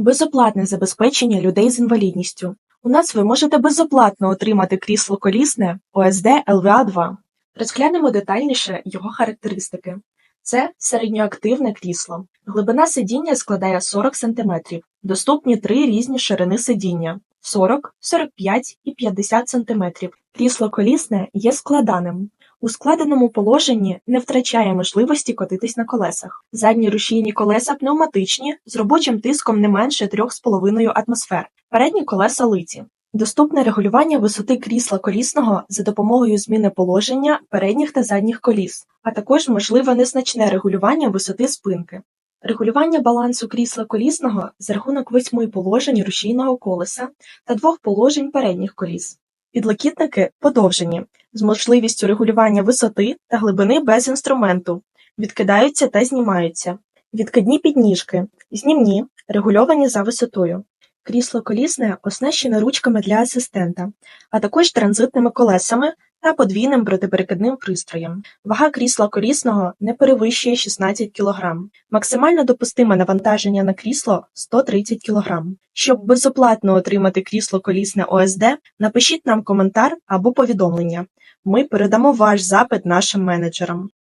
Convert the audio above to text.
Безоплатне забезпечення людей з інвалідністю. У нас ви можете безоплатно отримати крісло колісне ОСД ЛВА-2. Розглянемо детальніше його характеристики. Це середньоактивне крісло. Глибина сидіння складає 40 см. Доступні три різні ширини сидіння 40, 45 і 50 см. Крісло колісне є складаним. У складеному положенні не втрачає можливості котитись на колесах. Задні рушійні колеса пневматичні з робочим тиском не менше 3,5 атмосфер. Передні колеса литі. Доступне регулювання висоти крісла колісного за допомогою зміни положення передніх та задніх коліс, а також можливе незначне регулювання висоти спинки. Регулювання балансу крісла колісного за рахунок восьми положень рушійного колеса та двох положень передніх коліс. Підлокітники подовжені, з можливістю регулювання висоти та глибини без інструменту, відкидаються та знімаються. Відкидні підніжки, знімні, регульовані за висотою. Крісло колісне оснащене ручками для асистента, а також транзитними колесами та подвійним протиперекидним пристроєм. Вага крісла колісного не перевищує 16 кг. Максимально допустиме навантаження на крісло 130 кг. Щоб безоплатно отримати крісло колісне ОСД, напишіть нам коментар або повідомлення. Ми передамо ваш запит нашим менеджерам.